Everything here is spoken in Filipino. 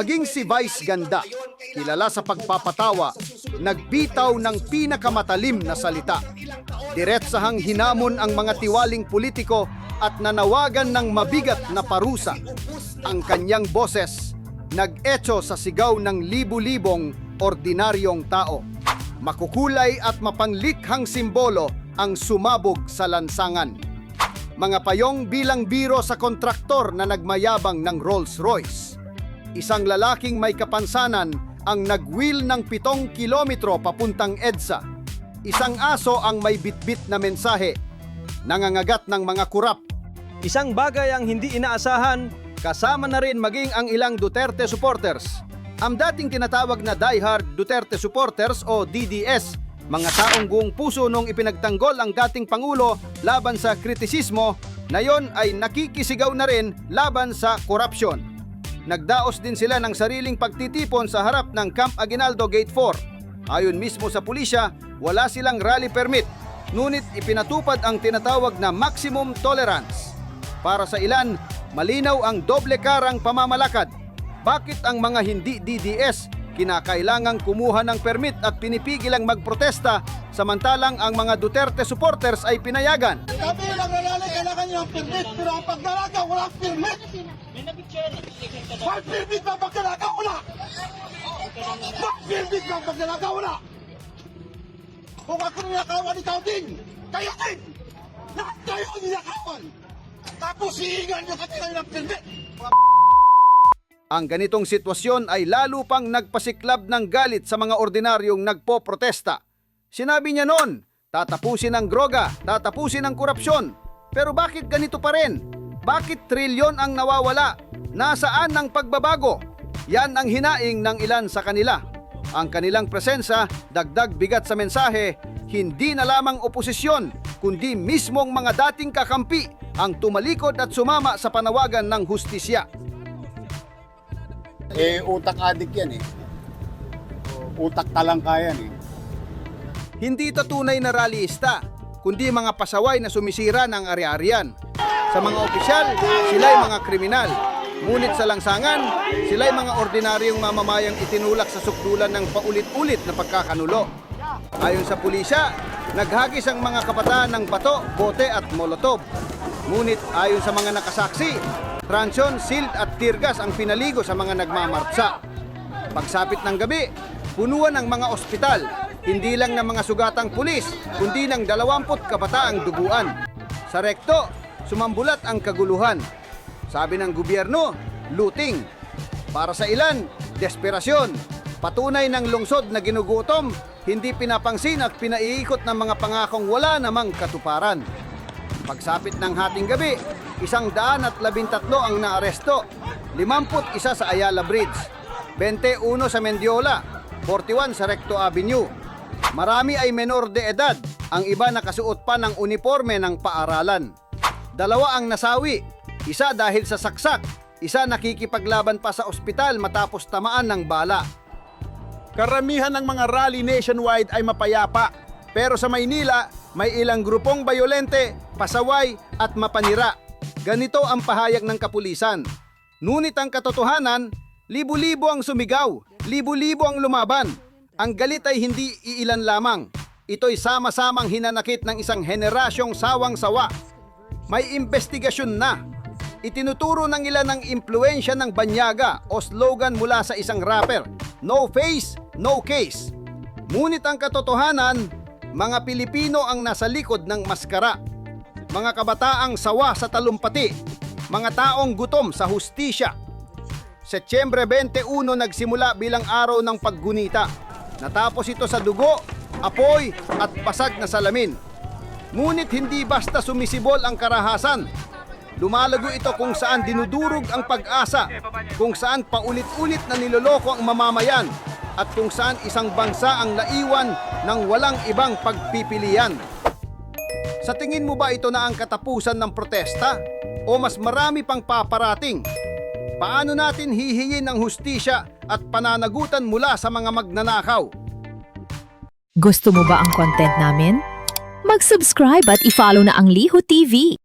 Maging si Vice Ganda, kilala sa pagpapatawa, nagbitaw ng pinakamatalim na salita. Diretsahang hinamon ang mga tiwaling politiko at nanawagan ng mabigat na parusa. Ang kanyang boses nag-echo sa sigaw ng libu-libong ordinaryong tao. Makukulay at mapanglikhang simbolo ang sumabog sa lansangan. Mga payong bilang biro sa kontraktor na nagmayabang ng Rolls-Royce. Isang lalaking may kapansanan ang nagwheel ng pitong kilometro papuntang EDSA. Isang aso ang may bitbit na mensahe. Nangangagat ng mga kurap. Isang bagay ang hindi inaasahan, kasama na rin maging ang ilang Duterte supporters. Ang dating tinatawag na diehard Duterte supporters o DDS, mga taong buong puso nung ipinagtanggol ang dating Pangulo laban sa kritisismo, na yon ay nakikisigaw na rin laban sa korupsyon. Nagdaos din sila ng sariling pagtitipon sa harap ng Camp Aguinaldo Gate 4. Ayon mismo sa pulisya, wala silang rally permit, ngunit ipinatupad ang tinatawag na maximum tolerance. Para sa ilan, malinaw ang doble karang pamamalakad. Bakit ang mga hindi DDS kinakailangang kumuha ng permit at pinipigilang magprotesta samantalang ang mga Duterte supporters ay pinayagan? Kami naglalala, kailangan nyo ng permit, pero ang pagdalaga, walang permit. May permit ba pagdalaga? Wala. May permit ba pagdalaga? Wala. Kung ako ninakawan, ikaw din. Kayo din. Lahat kayo ang ninakawan. Tapos hihingan nyo kanila ng permit. Ang ganitong sitwasyon ay lalo pang nagpasiklab ng galit sa mga ordinaryong nagpo-protesta. Sinabi niya noon, tatapusin ang droga, tatapusin ang korupsyon. Pero bakit ganito pa rin? Bakit trilyon ang nawawala? Nasaan ang pagbabago? Yan ang hinaing ng ilan sa kanila. Ang kanilang presensya, dagdag bigat sa mensahe, hindi na lamang oposisyon, kundi mismong mga dating kakampi ang tumalikod at sumama sa panawagan ng hustisya. Eh, utak adik yan eh. Utak talangka yan eh. Hindi ito tunay na rallyista, kundi mga pasaway na sumisira ng ari-arian. Sa mga opisyal, sila'y mga kriminal. Ngunit sa langsangan, sila'y mga ordinaryong mamamayang itinulak sa sukdulan ng paulit-ulit na pagkakanulo. Ayon sa pulisya, naghagis ang mga kabataan ng bato, bote at molotov. Ngunit ayon sa mga nakasaksi, transyon, silt at tirgas ang pinaligo sa mga nagmamartsa. Pagsapit ng gabi, punuan ang mga ospital, hindi lang ng mga sugatang pulis, kundi ng 20 kabataang duguan. Sa rekto, sumambulat ang kaguluhan. Sabi ng gobyerno, looting. Para sa ilan, desperasyon. Patunay ng lungsod na ginugutom, hindi pinapangsin at pinaiikot ng mga pangakong wala namang katuparan. Pagsapit ng hating gabi, isang daan at labintatlo ang naaresto, limamput isa sa Ayala Bridge, 21 sa Mendiola, 41 sa Recto Avenue. Marami ay menor de edad, ang iba nakasuot pa ng uniforme ng paaralan. Dalawa ang nasawi, isa dahil sa saksak, isa nakikipaglaban pa sa ospital matapos tamaan ng bala. Karamihan ng mga rally nationwide ay mapayapa. Pero sa Maynila, may ilang grupong bayolente, pasaway at mapanira. Ganito ang pahayag ng kapulisan. Ngunit ang katotohanan, libu-libo ang sumigaw, libu-libo ang lumaban. Ang galit ay hindi iilan lamang. Ito'y sama-samang hinanakit ng isang henerasyong sawang-sawa. May investigasyon na. Itinuturo ng ilan ang impluensya ng banyaga o slogan mula sa isang rapper, No face, no case. Ngunit ang katotohanan, mga Pilipino ang nasa likod ng maskara. Mga kabataang sawa sa talumpati, mga taong gutom sa hustisya. Setyembre 21 nagsimula bilang araw ng paggunita. Natapos ito sa dugo, apoy at pasag na salamin. Ngunit hindi basta sumisibol ang karahasan. Lumalago ito kung saan dinudurog ang pag-asa, kung saan paulit-ulit na niloloko ang mamamayan, at kung saan isang bansa ang naiwan ng walang ibang pagpipilian. Sa tingin mo ba ito na ang katapusan ng protesta? O mas marami pang paparating? Paano natin hihingin ang hustisya at pananagutan mula sa mga magnanakaw? Gusto mo ba ang content namin? Mag-subscribe at i-follow na ang Liho TV.